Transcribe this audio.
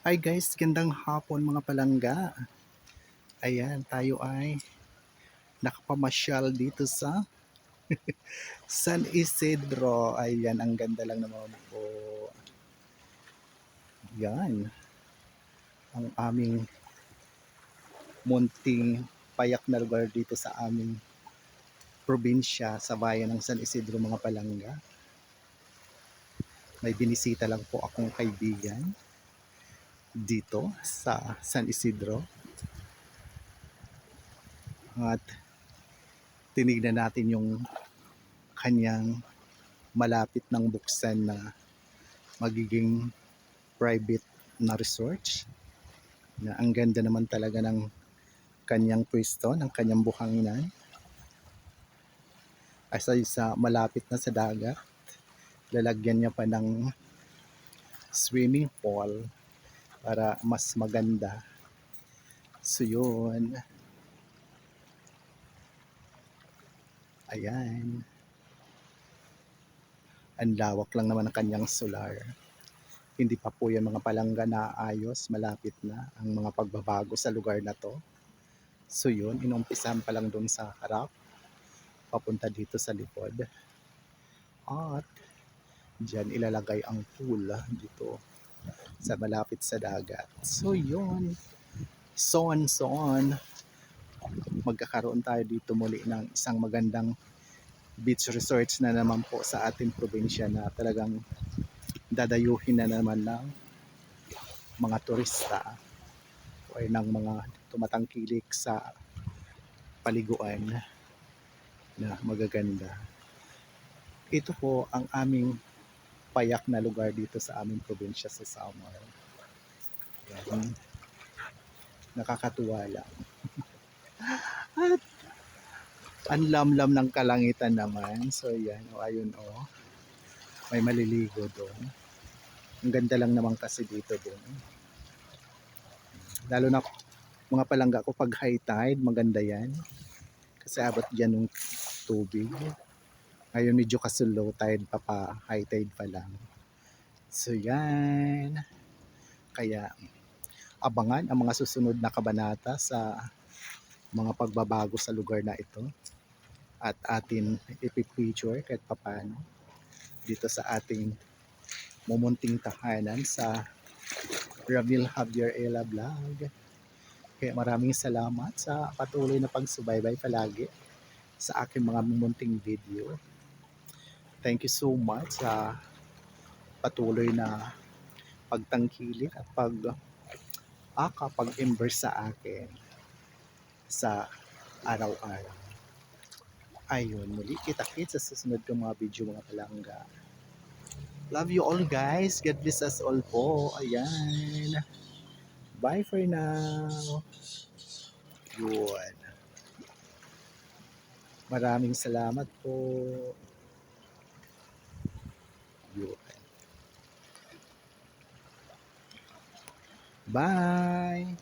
Hi guys, gandang hapon mga palangga. Ayan, tayo ay nakapamasyal dito sa San Isidro. Ayan, ang ganda lang naman po. Yan. Ang aming munting payak na lugar dito sa aming probinsya sa bayan ng San Isidro mga palangga. May binisita lang po akong kaibigan dito sa San Isidro. At tinignan natin yung kanyang malapit ng buksan na magiging private na resort. Na ang ganda naman talaga ng kanyang pwesto, ng kanyang buhanginan. Asay sa malapit na sa dagat, lalagyan niya pa ng swimming pool para mas maganda. So yun. Ayan. Ang lawak lang naman ng kanyang solar. Hindi pa po yung mga palangga na ayos, malapit na ang mga pagbabago sa lugar na to. So yun, inumpisahan pa lang doon sa harap, papunta dito sa likod. At Diyan ilalagay ang pool dito sa malapit sa dagat. So yun. Son, son. Magkakaroon tayo dito muli ng isang magandang beach resorts na naman po sa ating probinsya na talagang dadayuhin na naman ng mga turista o ng mga tumatangkilik sa paliguan na magaganda. Ito po ang aming payak na lugar dito sa aming probinsya sa Samar. Yan. Nakakatuwa lang. At ang lamlam ng kalangitan naman. So yan, o ayun o. May maliligo doon. Ang ganda lang naman kasi dito doon. Lalo na mga palangga ko pag high tide, maganda yan. Kasi abot dyan ng tubig. Ngayon medyo kasi low tide pa pa, high tide pa lang. So yan. Kaya abangan ang mga susunod na kabanata sa mga pagbabago sa lugar na ito at atin ipipicture kahit papano dito sa ating mumunting tahanan sa Ramil Javier Ela Vlog. Kaya maraming salamat sa patuloy na pagsubaybay palagi sa aking mga mumunting video. Thank you so much sa patuloy na pagtangkilik at pag aka pag-immerse sa akin sa araw-araw. Ayun, muli kita-kits sa susunod kong mga video mga palangga. Love you all guys. God bless us all po. Ayan. Bye for now. Yun. Maraming salamat po. Yun. Bye!